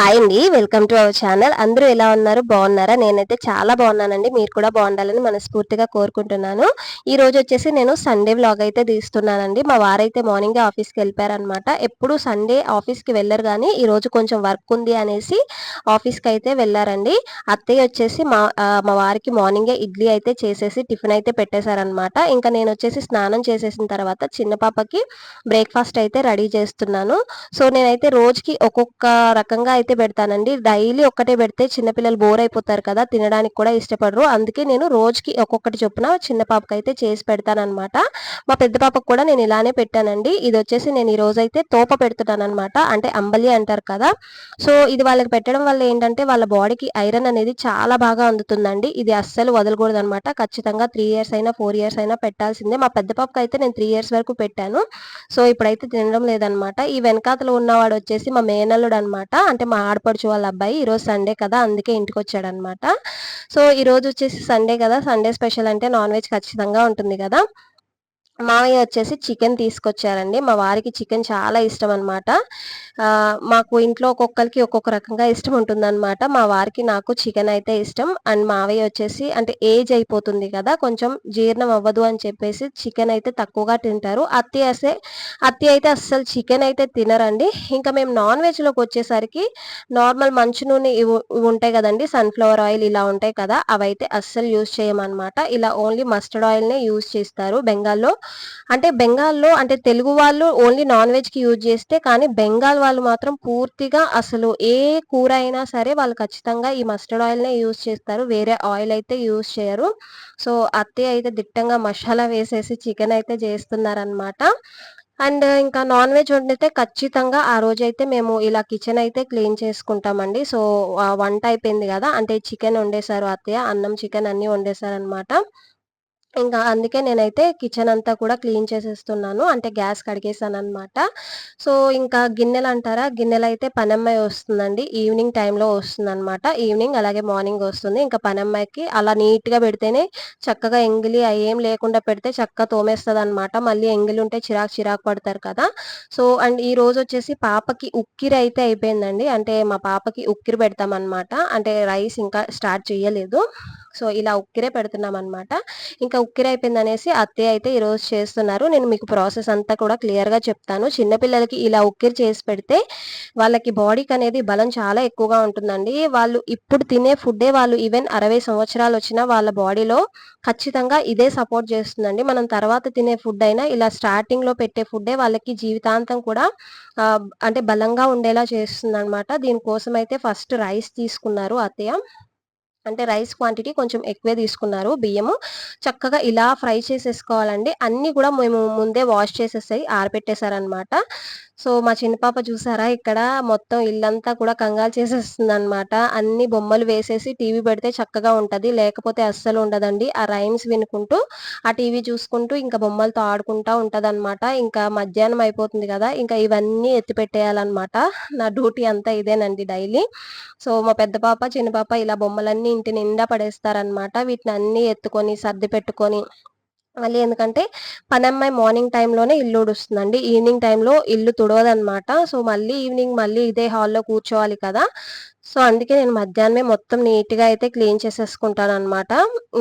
Hi అండి welcome to our channel అందరూ ఎలా ఉన్నారు? బాగున్నారా? నేనైతే చాలా బాగున్నానండి. మీరు కూడా బాగుండాలని మనస్ఫూర్తిగా కోరుకుంటున్నాను. ఈ రోజు వచ్చేసి నేను సండే వ్లాగ్ అయితే తీస్తున్నానండి. మా వారైతే మార్నింగ్ ఆఫీస్కి వెళ్ళిపోయారనమాట. ఎప్పుడు సండే ఆఫీస్కి వెళ్ళరు కానీ ఈ రోజు కొంచెం వర్క్ ఉంది అనేసి ఆఫీస్కి అయితే వెళ్ళారండి. అత్తయ్య వచ్చేసి మా మా వారికి మార్నింగే ఇడ్లీ అయితే చేసేసి టిఫిన్ అయితే పెట్టేశారనమాట. ఇంకా నేను వచ్చేసి స్నానం చేసేసిన తర్వాత చిన్న పాపకి బ్రేక్ఫాస్ట్ అయితే రెడీ చేస్తున్నాను. సో నేనైతే రోజుకి ఒక్కొక్క రకంగా అయితే పెడతానండి. డైలీ ఒక్కటే పెడితే చిన్నపిల్లలు బోర్ అయిపోతారు కదా తినడానికి కూడా ఇష్టపడరు. అందుకే నేను రోజుకి ఒక్కొక్కటి చొప్పున చిన్న పాపకి అయితే చేసి పెడతానమాట మా పెద్ద పాపకు కూడా నేను ఇలానే పెట్టానండి. ఇది వచ్చేసి నేను ఈ రోజైతే తోప పెడుతున్నాను అనమాట అంటే అంబలి అంటారు కదా. సో ఇది వాళ్ళకి పెట్టడం వల్ల ఏంటంటే వాళ్ళ బాడీకి ఐరన్ అనేది చాలా బాగా అందుతుందండి. ఇది అస్సలు వదలకూడదు అనమాట ఖచ్చితంగా త్రీ ఇయర్స్ అయినా ఫోర్ ఇయర్స్ అయినా పెట్టాల్సిందే. మా పెద్ద పాపకి అయితే నేను త్రీ ఇయర్స్ వరకు పెట్టాను. సో ఇప్పుడైతే తినడం లేదనమాట ఈ వెనకాతలో ఉన్నవాడు వచ్చేసి మా మేనల్లుడు అనమాట అంటే మా ఆడపడుచు వాళ్ళ అబ్బాయి ఈరోజు సండే కదా అందుకే ఇంటికి వచ్చాడనమాట సో ఈరోజు వచ్చేసి సండే కదా సండే స్పెషల్ అంటే నాన్ వెజ్ ఖచ్చితంగా ఉంటుంది కదా. మామయ్య వచ్చేసి చికెన్ తీసుకొచ్చారండి. మా వారికి చికెన్ చాలా ఇష్టం అనమాట మాకు ఇంట్లో ఒక్కొక్కరికి ఒక్కొక్క రకంగా ఇష్టం ఉంటుందన్నమాట. మా వారికి నాకు చికెన్ అయితే ఇష్టం. అండ్ మావయ్య వచ్చేసి అంటే ఏజ్ అయిపోతుంది కదా కొంచెం జీర్ణం అవ్వదు అని చెప్పేసి చికెన్ అయితే తక్కువగా తింటారు. అత్తి అసే అత్తి అయితే అస్సలు చికెన్ అయితే తినరండి. ఇంకా మేము నాన్ వెజ్లోకి వచ్చేసరికి నార్మల్ మంచు నూనె ఇవి ఉంటాయి కదండి సన్ఫ్లవర్ ఆయిల్ ఇలా ఉంటాయి కదా అవైతే అస్సలు యూజ్ చేయమన్నమాట. ఇలా ఓన్లీ మస్టర్డ్ ఆయిల్నే యూజ్ చేస్తారు బెంగాల్లో. అంటే బెంగాల్లో అంటే తెలుగు వాళ్ళు ఓన్లీ నాన్ వెజ్కి యూజ్ చేస్తే కానీ బెంగాల్ వాళ్ళు మాత్రం పూర్తిగా అసలు ఏ కూర అయినా సరే వాళ్ళు ఖచ్చితంగా ఈ మస్టర్డ్ ఆయిల్నే యూజ్ చేస్తారు. వేరే ఆయిల్ అయితే యూజ్ చేయరు. సో అత్తయ్య అయితే దిట్టంగా మసాలా వేసేసి చికెన్ అయితే చేస్తున్నారనమాట అండ్ ఇంకా నాన్ వెజ్ వండితే ఖచ్చితంగా ఆ రోజైతే మేము ఇలా కిచెన్ అయితే క్లీన్ చేసుకుంటామండి. సో వంట అయిపోయింది కదా అంటే చికెన్ వండేశారు అత్తయ్య అన్నం చికెన్ అన్నీ వండేశారనమాట ఇంకా అందుకే నేనైతే కిచెన్ అంతా కూడా క్లీన్ చేసేస్తున్నాను. అంటే గ్యాస్ కడిగేసాను అనమాట సో ఇంకా గిన్నెలు అంటారా గిన్నెలు అయితే పనమ్మాయి వస్తుందండి. ఈవినింగ్ టైంలో వస్తుంది అనమాట ఈవినింగ్ అలాగే మార్నింగ్ వస్తుంది. ఇంకా పనమ్మాయికి అలా నీట్గా పెడితేనే చక్కగా ఎంగిలి ఏం లేకుండా పెడితే చక్కగా తోమేస్తుంది అనమాట మళ్ళీ ఎంగిలి ఉంటే చిరాకు చిరాకు పడతారు కదా. సో అండ్ ఈ రోజు వచ్చేసి పాపకి ఉక్కిరి అయితే అయిపోయిందండి. అంటే మా పాపకి ఉక్కిరి పెడతాం అనమాట అంటే రైస్ ఇంకా స్టార్ట్ చేయలేదు సో ఇలా ఉక్కిరే పెడుతున్నాం అనమాట ఇంకా ఉక్కిరి అనేసి అత్తయ్య అయితే ఈరోజు చేస్తున్నారు. నేను మీకు ప్రాసెస్ అంతా కూడా క్లియర్గా చెప్తాను. చిన్నపిల్లలకి ఇలా ఉక్కిరి చేసి పెడితే వాళ్ళకి బాడీకి అనేది బలం చాలా ఎక్కువగా ఉంటుందండి. వాళ్ళు ఇప్పుడు తినే ఫుడ్డే వాళ్ళు ఈవెన్ అరవై సంవత్సరాలు వచ్చినా వాళ్ళ బాడీలో ఖచ్చితంగా ఇదే సపోర్ట్ చేస్తుందండి. మనం తర్వాత తినే ఫుడ్ అయినా ఇలా స్టార్టింగ్లో పెట్టే ఫుడ్డే వాళ్ళకి జీవితాంతం కూడా అంటే బలంగా ఉండేలా చేస్తుంది అనమాట దీనికోసం అయితే ఫస్ట్ రైస్ తీసుకున్నారు అత్తయ్య. అంటే రైస్ క్వాంటిటీ కొంచెం ఎక్కువే తీసుకున్నారు బియ్యము. చక్కగా ఇలా ఫ్రై చేసేసుకోవాలండి. అన్నీ కూడా మేము ముందే వాష్ చేసేసాయి ఆరబెట్టేశారనమాట సో మా చిన్న పాప చూసారా? ఇక్కడ మొత్తం ఇల్లంతా కూడా కంగారు చేసేస్తుంది అనమాట అన్ని బొమ్మలు వేసేసి టీవీ పెడితే చక్కగా ఉంటుంది. లేకపోతే అస్సలు ఉండదండి. ఆ రైమ్స్ వినుకుంటూ ఆ టీవీ చూసుకుంటూ ఇంకా బొమ్మలతో ఆడుకుంటా ఉంటదన్నమాట. ఇంకా మధ్యాహ్నం అయిపోతుంది కదా ఇంకా ఇవన్నీ ఎత్తి పెట్టేయాలన్నమాట. నా డ్యూటీ అంతా ఇదేనండి డైలీ. సో మా పెద్ద పాప చిన్న పాప ఇలా బొమ్మలన్నీ ఇంటి నిండా పడేస్తారనమాట వీటిని అన్ని ఎత్తుకొని సర్ది పెట్టుకొని మళ్ళీ ఎందుకంటే పనమ్మాయి మార్నింగ్ టైంలోనే ఇల్లు ఉడుస్తుందండి ఈవినింగ్ టైంలో ఇల్లు తుడవదనమాట సో మళ్ళీ ఈవినింగ్ మళ్ళీ ఇదే హాల్లో కూర్చోవాలి కదా. సో అందుకే నేను మధ్యాహ్నమే మొత్తం నీట్గా అయితే క్లీన్ చేసేసుకుంటాను అనమాట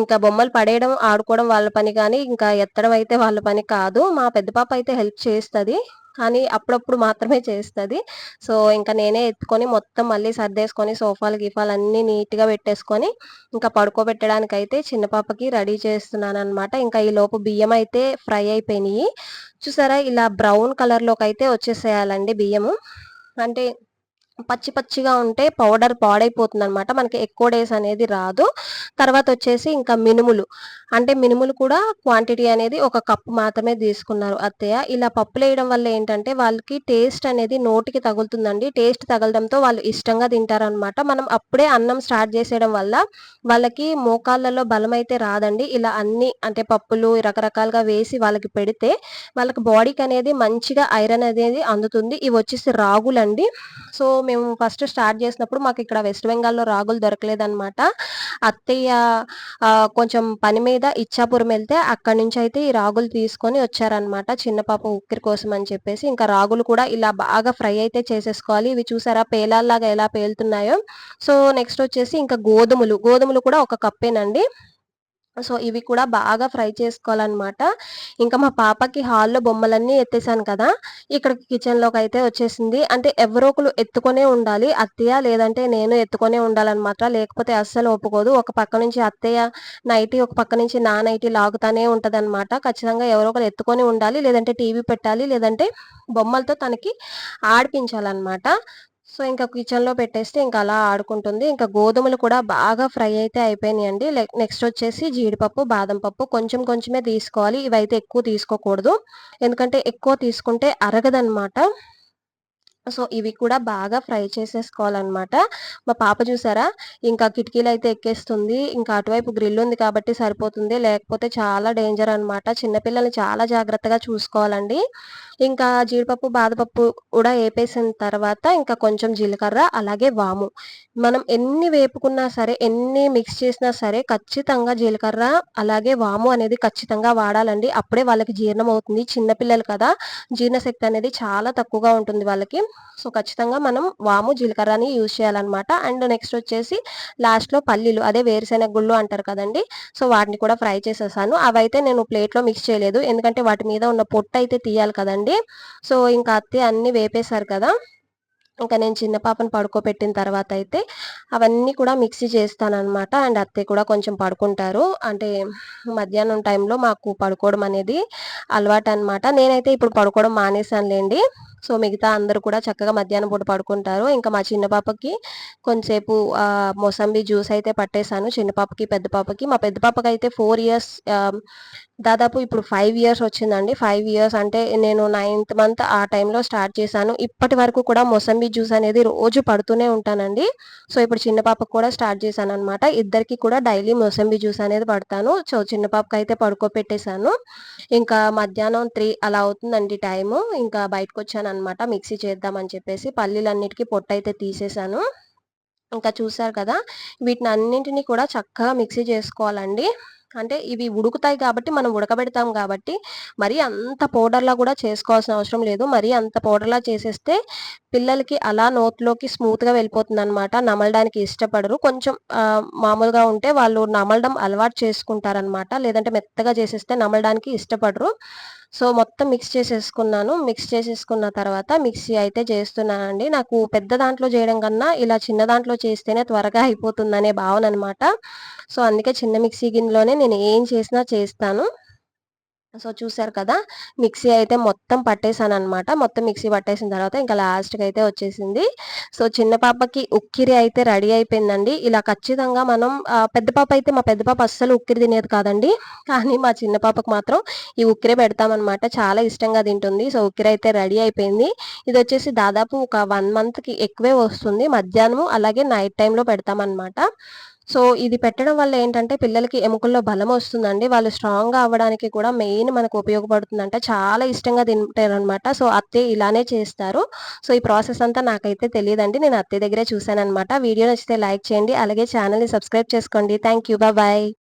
ఇంకా బొమ్మలు పడేయడం ఆడుకోవడం వాళ్ళ పని కానీ ఇంకా ఎత్తడం అయితే వాళ్ళ పని కాదు. మా పెద్ద పాప అయితే హెల్ప్ చేస్తుంది. కానీ అప్పుడప్పుడు మాత్రమే చేస్తుంది. సో ఇంకా నేనే ఎత్తుకొని మొత్తం మళ్ళీ సర్దేసుకొని సోఫాలు గిఫాలు అన్నీ నీట్గా పెట్టేసుకొని ఇంకా పడుకోబెట్టడానికి అయితే చిన్న పాపకి రెడీ చేస్తున్నాను అనమాట ఇంకా ఈ లోపు బియ్యం అయితే ఫ్రై అయిపోయినాయి. చూసారా? ఇలా బ్రౌన్ కలర్లోకి అయితే వచ్చేసేయాలండి బియ్యము. అంటే పచ్చి పచ్చిగా ఉంటే పౌడర్ పాడైపోతుంది అనమాట మనకి ఎక్కువ డేస్ అనేది రాదు. తర్వాత వచ్చేసి ఇంకా మినుములు. అంటే మినుములు కూడా క్వాంటిటీ అనేది ఒక కప్పు మాత్రమే తీసుకున్నారు అత్తయ్య. ఇలా పప్పులు వేయడం వల్ల ఏంటంటే వాళ్ళకి టేస్ట్ అనేది నోటికి తగులుతుందండి. టేస్ట్ తగలడంతో వాళ్ళు ఇష్టంగా తింటారనమాట మనం అప్పుడే అన్నం స్టార్ట్ చేసేయడం వల్ల వాళ్ళకి మోకాళ్ళలో బలం అయితే రాదండి. ఇలా అన్ని అంటే పప్పులు రకరకాలుగా వేసి వాళ్ళకి పెడితే వాళ్ళకి బాడీకి అనేది మంచిగా ఐరన్ అనేది అందుతుంది. ఇవి వచ్చేసి రాగులండి. సో మేము ఫస్ట్ స్టార్ట్ చేసినప్పుడు మాకు ఇక్కడ వెస్ట్ బెంగాల్లో రాగులు దొరకలేదనమాట అత్తయ్య కొంచెం పని మీద ఇచ్చాపురం వెళ్తే అక్కడి నుంచి అయితే ఈ రాగులు తీసుకొని వచ్చారనమాట చిన్న పాప ఉక్కిరి కోసం అని చెప్పేసి ఇంకా రాగులు కూడా ఇలా బాగా ఫ్రై అయితే చేసేసుకోవాలి. ఇవి చూసారా? పేలాల్లాగా ఎలా పేలుతున్నాయో. సో నెక్స్ట్ వచ్చేసి ఇంకా గోధుమలు. గోధుమలు కూడా ఒక కప్పేనండి. సో ఇవి కూడా బాగా ఫ్రై చేసుకోవాలన్నమాట. ఇంకా మా పాపకి హాల్లో బొమ్మలన్నీ ఎత్తేసాను కదా ఇక్కడ కిచెన్లోకి అయితే వచ్చేసింది. అంటే ఎవరో ఒకరు ఎత్తుకొనే ఉండాలి అత్తయ్య లేదంటే నేను ఎత్తుకొనే ఉండాలన్నమాట. లేకపోతే అస్సలు ఒప్పుకోదు. ఒక పక్క నుంచి అత్తయ్య నైటీ ఒక పక్క నుంచి నా నైటీ లాగుతానే ఉంటది అనమాట ఖచ్చితంగా ఎవరో ఒకరు ఎత్తుకొని ఉండాలి లేదంటే టీవీ పెట్టాలి లేదంటే బొమ్మలతో తనకి ఆడిపించాలన్నమాట. సో ఇంకా కిచెన్లో పెట్టేస్తే ఇంకా అలా ఆడుకుంటుంది. ఇంకా గోధుమలు కూడా బాగా ఫ్రై అయితే అయిపోయినాయండి. నెక్స్ట్ వచ్చేసి జీడిపప్పు బాదం పప్పు కొంచెం కొంచెమే తీసుకోవాలి. ఇవైతే ఎక్కువ తీసుకోకూడదు. ఎందుకంటే ఎక్కువ తీసుకుంటే అరగదనమాట సో ఇవి కూడా బాగా ఫ్రై చేసేసుకోవాలన్నమాట. మా పాప చూసారా? ఇంకా కిటికీలు అయితే ఎక్కేస్తుంది. ఇంకా అటువైపు గ్రిల్ ఉంది కాబట్టి సరిపోతుంది. లేకపోతే చాలా డేంజర్ అనమాట చిన్నపిల్లల్ని చాలా జాగ్రత్తగా చూసుకోవాలండి. ఇంకా జీడిపప్పు బాదపప్పు కూడా వేపేసిన తర్వాత ఇంకా కొంచెం జీలకర్ర అలాగే వాము. మనం ఎన్ని వేపుకున్నా సరే ఎన్ని మిక్స్ చేసినా సరే ఖచ్చితంగా జీలకర్ర అలాగే వాము అనేది ఖచ్చితంగా వాడాలండి. అప్పుడే వాళ్ళకి జీర్ణం అవుతుంది. చిన్నపిల్లలు కదా జీర్ణశక్తి అనేది చాలా తక్కువగా ఉంటుంది వాళ్ళకి. సో ఖచ్చితంగా మనం వాము జీలకర్రని యూజ్ చేయాలన్నమాట. అండ్ నెక్స్ట్ వచ్చేసి లాస్ట్లో పల్లీలు అదే వేరుశెనగ గుళ్ళు అంటారు కదండి. సో వాటిని కూడా ఫ్రై చేసేసాను. అవైతే నేను ప్లేట్లో మిక్స్ చేయలేదు. ఎందుకంటే వాటి మీద ఉన్న పొట్టు అయితే తీయాలి కదండి. సో ఇంకా అత్తే అన్నీ వేపేశారు కదా. ఇంకా నేను చిన్న పాపను పడుకోబెట్టిన తర్వాత అయితే అవన్నీ కూడా మిక్సీ చేస్తానమాట అండ్ అత్తయ్య కూడా కొంచెం పడుకుంటారు. అంటే మధ్యాహ్నం టైంలో మాకు పడుకోవడం అనేది అలవాటు అనమాట నేనైతే ఇప్పుడు పడుకోవడం మానేసానులేండి సో మిగతా అందరూ కూడా చక్కగా మధ్యాహ్నం పూట పడుకుంటారు. ఇంకా మా చిన్న పాపకి కొంతసేపు మొసంబి జ్యూస్ అయితే పట్టేశాను. చిన్న పాపకి పెద్ద పాపకి. మా పెద్ద పాపకి అయితే ఫోర్ ఇయర్స్ దాదాపు ఇప్పుడు ఫైవ్ ఇయర్స్ వచ్చిందండి. ఫైవ్ ఇయర్స్ అంటే నేను నైన్త్ మంత్ ఆ టైంలో స్టార్ట్ చేశాను. ఇప్పటి వరకు కూడా మొసంబి జ్యూస్ అనేది రోజు పడుతూనే ఉంటానండి. సో ఇప్పుడు చిన్న పాపకు కూడా స్టార్ట్ చేశాను అనమాట ఇద్దరికి కూడా డైలీ మొసంబి జ్యూస్ అనేది పడతాను. సో చిన్న పాపకి అయితే పడుకోపెట్టేశాను ఇంకా మధ్యాహ్నం త్రీ అలా అవుతుందండి టైము. ఇంకా బయటకు వచ్చాను అనమాట మిక్సీ చేద్దామని చెప్పేసి పల్లీలన్నిటికీ పొట్టు అయితే తీసేసాను ఇంకా చూసారు కదా వీటిని అన్నింటినీ కూడా చక్కగా మిక్సీ చేసుకోవాలండి. అంటే ఇవి ఉడుకుతాయి కాబట్టి మనం ఉడకబెడతాం కాబట్టి మరీ అంత పౌడర్లా కూడా చేసుకోవాల్సిన అవసరం లేదు. మరీ అంత పౌడర్లా చేసేస్తే పిల్లలకి అలా నోట్లోకి స్మూత్గా వెళ్ళిపోతుంది అనమాట నమలడానికి ఇష్టపడరు. కొంచెం మామూలుగా ఉంటే వాళ్ళు నమలడం అలవాటు చేసుకుంటారనమాట లేదంటే మెత్తగా చేసేస్తే నమలడానికి ఇష్టపడరు. సో మొత్తం మిక్స్ చేసేసుకున్నాను. మిక్స్ చేసేసుకున్న తర్వాత మిక్సీ అయితే చేస్తున్నానండి. నాకు పెద్ద దాంట్లో చేయడం కన్నా ఇలా చిన్న దాంట్లో చేస్తేనే త్వరగా అయిపోతుందనే భావన అనమాట సో అందుకే చిన్న మిక్సీ గిన్నెలోనే నేను ఏం చేసినా చేస్తాను. సో చూసారు కదా! మిక్సీ అయితే మొత్తం పట్టేసాను అనమాట మొత్తం మిక్సీ పట్టేసిన తర్వాత ఇంకా లాస్ట్కి అయితే వచ్చేసింది. సో చిన్న పాపకి ఉక్కిరి అయితే రెడీ అయిపోయిందండి. ఇలా ఖచ్చితంగా మనం పెద్ద పాప అయితే మా పెద్ద పాప అస్సలు ఉక్కిరి తినేది కాదండి. కానీ మా చిన్న పాపకు మాత్రం ఈ ఉక్కిరే పెడతామన్నమాట. చాలా ఇష్టంగా తింటుంది. సో ఉక్కిరి అయితే రెడీ అయిపోయింది. ఇది వచ్చేసి దాదాపు ఒక వన్ మంత్కి ఎక్కువే వస్తుంది. మధ్యాహ్నం అలాగే నైట్ టైంలో పెడతామన్నమాట. సో ఇది పెట్టడం వల్ల ఏంటంటే పిల్లలకి ఎముకల్లో బలం వస్తుందండి. వాళ్ళు స్ట్రాంగ్గా అవ్వడానికి కూడా మెయిన్ మనకు ఉపయోగపడుతుందంట. చాలా ఇష్టంగా తింటారు అనమాట సో అత్తే ఇలానే చేస్తారు. సో ఈ ప్రాసెస్ అంతా నాకైతే తెలియదండి. నేను అత్తే దగ్గరే చూశాను అనమాట వీడియో నచ్చితే లైక్ చేయండి. అలాగే ఛానల్ని సబ్స్క్రైబ్ చేసుకోండి. Thank you bye